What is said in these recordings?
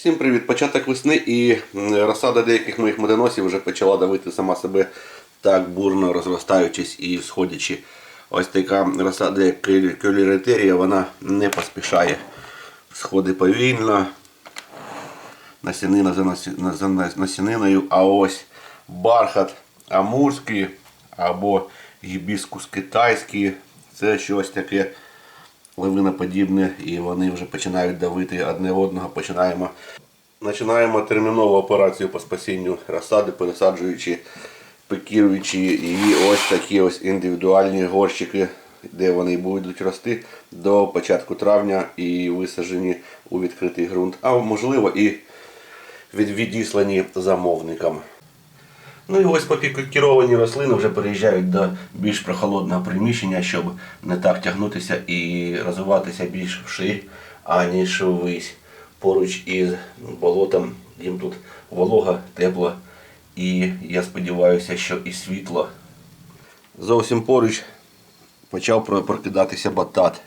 Всім привіт! Початок весни і розсада деяких моїх медоносів вже почала давити сама себе так бурно розростаючись і сходячи. Ось така розсада, як кюліретерія, вона не поспішає. Сходи повільно, насінина за насі- за нас- насіниною, а ось бархат амурський або гібіскус китайський це щось таке лавиноподібне, і вони вже починають давити одне одного. Починаємо, починаємо термінову операцію по спасінню розсади, пересаджуючи, пикіруючи її ось такі ось індивідуальні горщики, де вони будуть рости до початку травня і висаджені у відкритий ґрунт, а можливо і від, відіслані замовникам. Ну і ось поки керовані рослини вже переїжджають до більш прохолодного приміщення, щоб не так тягнутися і розвиватися більш вширь, аніж ввись. Поруч із болотом їм тут волога, тепло і я сподіваюся, що і світло. Зовсім поруч почав прокидатися батат.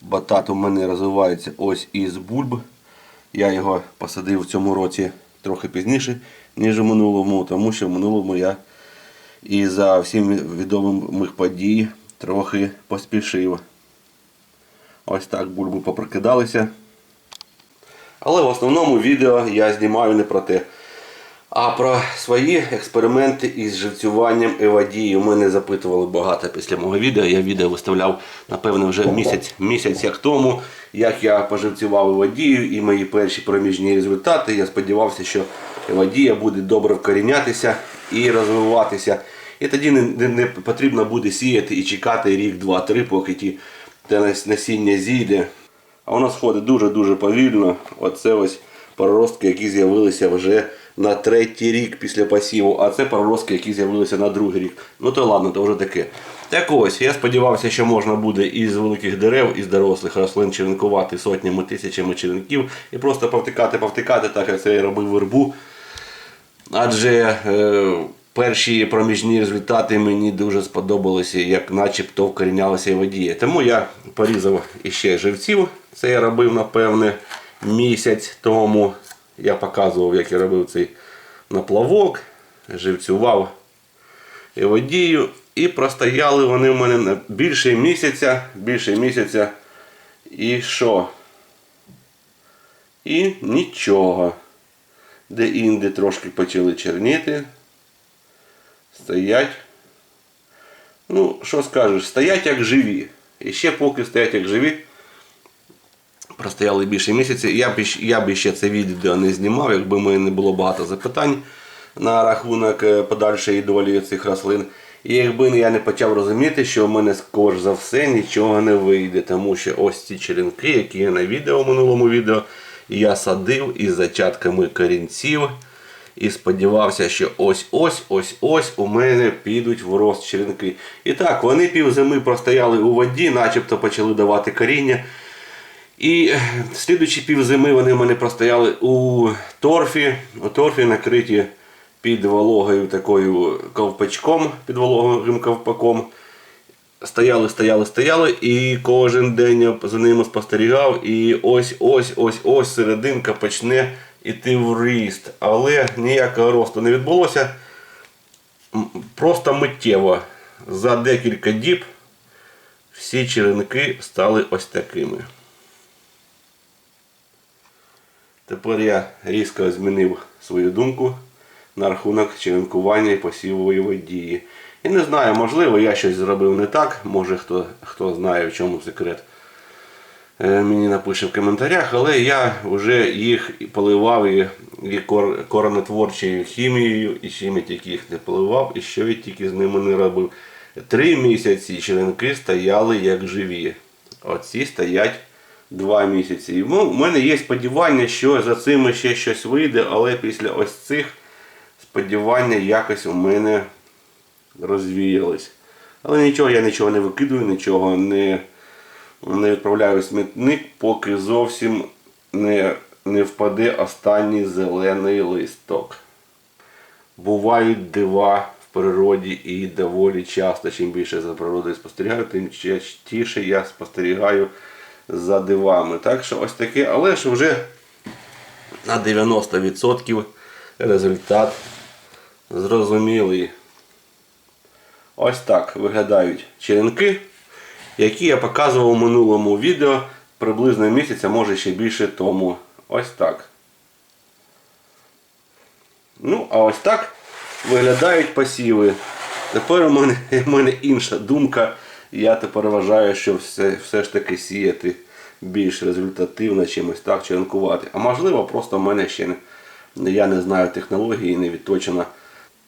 Батат у мене розвивається ось із бульб. Я його посадив в цьому році трохи пізніше, ніж у минулому, тому що в минулому я і за всім відомих подій трохи поспішив. Ось так бульби попрокидалися. Але в основному відео я знімаю не про те, а про свої експерименти із живцюванням евадії. Мене запитували багато після мого відео. Я відео виставляв, напевно, вже місяць, місяць як тому, як я поживцював евадію і мої перші проміжні результати. Я сподівався, що евадія буде добре вкорінятися і розвиватися. І тоді не, не, потрібно буде сіяти і чекати рік, два, три, поки ті те насіння зійде. А воно сходить дуже-дуже повільно. Оце ось проростки, які з'явилися вже на третій рік після посіву, а це проростки, які з'явилися на другий рік. Ну то ладно, то вже таке. Так ось, я сподівався, що можна буде із великих дерев, із дорослих рослин черенкувати сотнями тисячами черенків і просто повтикати, повтикати, так як це я робив вербу. Адже е, перші проміжні результати мені дуже сподобалися, як начебто вкорінялася і водія. Тому я порізав іще живців. Це я робив, напевне, місяць тому. Я показував, як я робив цей наплавок, живцював і водію. І простояли вони в мене більше місяця, більше місяця. І що? І нічого де інде трошки почали черніти. Стоять. Ну, що скажеш, стоять як живі. І ще поки стоять як живі. Простояли більше місяця. Я б, я б ще це відео не знімав, якби мене не було багато запитань на рахунок е, подальшої долі цих рослин. І якби я не почав розуміти, що в мене скорш за все нічого не вийде, тому що ось ці черенки, які є на відео в минулому відео, я садив із зачатками корінців і сподівався, що ось ось ось ось у мене підуть в рост черенки. І так, вони півзими простояли у воді, начебто почали давати коріння. І е, слідуючі півзими вони в мене простояли у торфі. У торфі накриті під вологою такою ковпачком, під вологим ковпаком. Стояли, стояли, стояли, і кожен день я за ними спостерігав. І ось ось ось ось серединка почне йти в ріст. Але ніякого росту не відбулося. Просто миттєво за декілька діб всі черенки стали ось такими. Тепер я різко змінив свою думку на рахунок черенкування і посівової водії. І не знаю, можливо, я щось зробив не так. Може хто, хто знає, в чому секрет. Е, Мені напише в коментарях, але я вже їх поливав і, і кор, коронотворчою хімією, і чим я тільки їх не поливав, і що я тільки з ними не робив. Три місяці черенки стояли як живі. Оці стоять два місяці. І ну, в мене є сподівання, що за цими ще щось вийде, але після ось цих сподівання якось у мене розвіялись. Але нічого, я нічого не викидую, нічого не, не відправляю в смітник, поки зовсім не, не впаде останній зелений листок. Бувають дива в природі і доволі часто. Чим більше за природою спостерігаю, тим частіше я спостерігаю за дивами. Так що ось таке, але ж вже на 90% результат зрозумілий. Ось так виглядають черенки, які я показував у минулому відео приблизно місяця, може ще більше тому. Ось так. Ну, а ось так виглядають посіви. Тепер у мене, у мене інша думка. Я тепер вважаю, що все, все ж таки сіяти більш результативно, чимось так черенкувати. А можливо, просто в мене ще не, я не знаю технології, не відточена.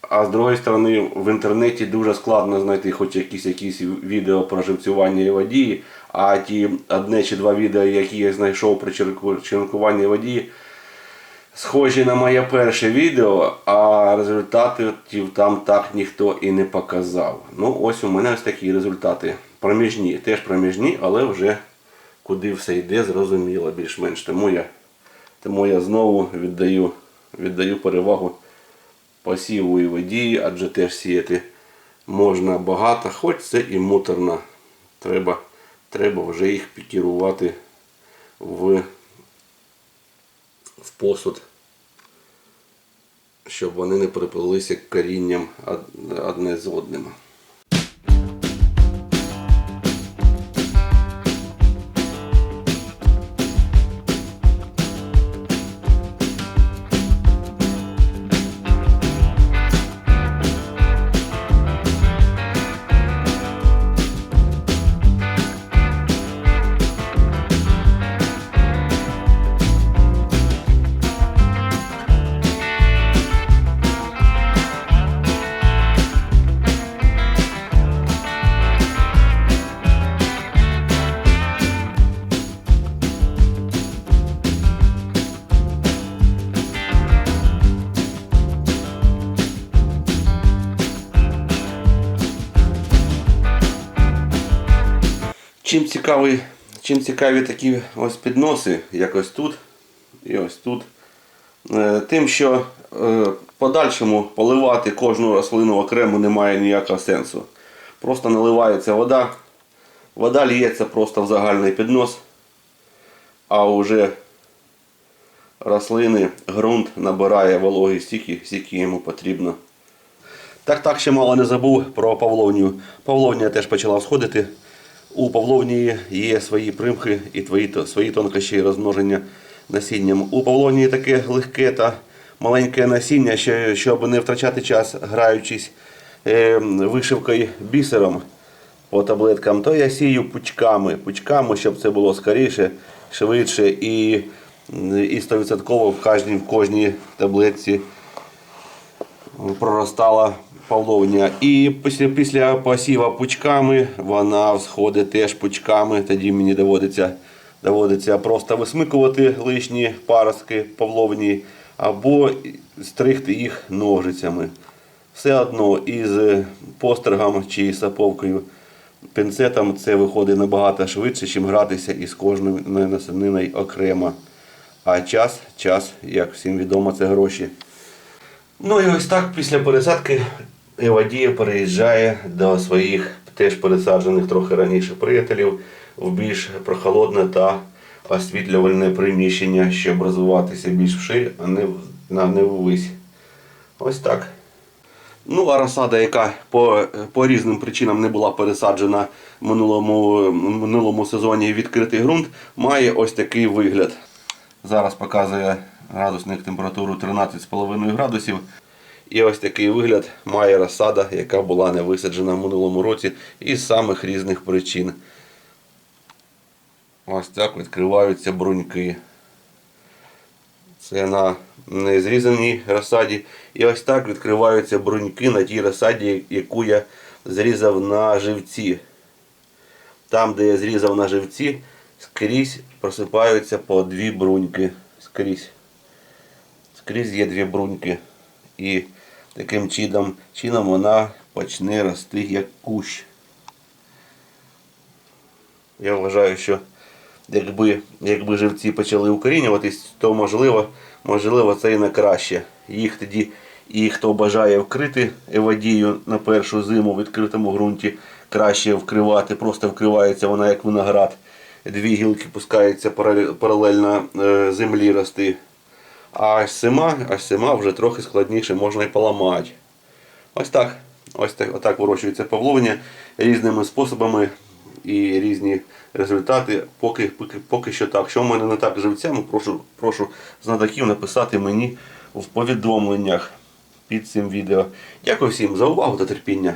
А з другої сторони, в інтернеті дуже складно знайти хоч якісь якісь відео про живцювання і водії, а ті одне чи два відео, які я знайшов про черенку- черенкування водії, схожі на моє перше відео, а результатів там так ніхто і не показав. Ну, ось у мене ось такі результати. Проміжні, теж проміжні, але вже куди все йде, зрозуміло більш-менш. Тому я, тому я знову віддаю, віддаю перевагу посіву і водії, адже теж сіяти можна багато, хоч це і муторно. Треба, треба вже їх пікірувати в в посуд, щоб вони не приплилися корінням одне з одним. Чим цікаві, чим цікаві такі ось підноси, як ось тут і ось тут, е, тим, що е, подальшому поливати кожну рослину окремо немає ніякого сенсу. Просто наливається вода, вода ліється просто в загальний піднос, а вже рослини, ґрунт набирає вологи стільки, скільки йому потрібно. Так, так, ще мало не забув про павловню. Павловня теж почала сходити. У павловні є свої примхи і твої, свої тонкощі розмноження насінням. У павловні таке легке та маленьке насіння, щоб не втрачати час, граючись е, вишивкою бісером по таблеткам, то я сію пучками, пучками, щоб це було скоріше, швидше і, і 100% в кожній, в кожній таблетці проростала павловня. І після, після посіва пучками вона всходить теж пучками. Тоді мені доводиться, доводиться просто висмикувати лишні паростки павловні або стригти їх ножицями. Все одно із постригом чи саповкою пінцетом це виходить набагато швидше, ніж гратися із кожною насіниною окремо. А час, час, як всім відомо, це гроші. Ну і ось так після пересадки Евадія переїжджає до своїх теж пересаджених трохи раніше приятелів в більш прохолодне та освітлювальне приміщення, щоб розвиватися більш вширь, а не, не ввись. Ось так. Ну, а розсада, яка по, по різним причинам не була пересаджена в минулому, минулому сезоні відкритий ґрунт, має ось такий вигляд. Зараз показує градусник температуру 13,5 градусів. І ось такий вигляд має розсада, яка була не висаджена в минулому році із самих різних причин. Ось так відкриваються бруньки. Це на незрізаній розсаді. І ось так відкриваються бруньки на тій розсаді, яку я зрізав на живці. Там, де я зрізав на живці, скрізь просипаються по дві бруньки. Скрізь. Скрізь є дві бруньки. І таким чином, чином вона почне рости як кущ. Я вважаю, що якби, якби живці почали укорінюватись, то можливо, можливо це і на краще. Їх тоді, і хто бажає вкрити евадію на першу зиму в відкритому ґрунті, краще вкривати, просто вкривається вона як виноград. Дві гілки пускаються паралельно е, землі рости. А сима, ось сима вже трохи складніше, можна і поламати. Ось так. Ось так, отак вирощується павловня різними способами і різні результати. Поки, поки, поки що так. Що в мене не так живцями, прошу, прошу знатоків написати мені в повідомленнях під цим відео. Дякую всім за увагу та терпіння.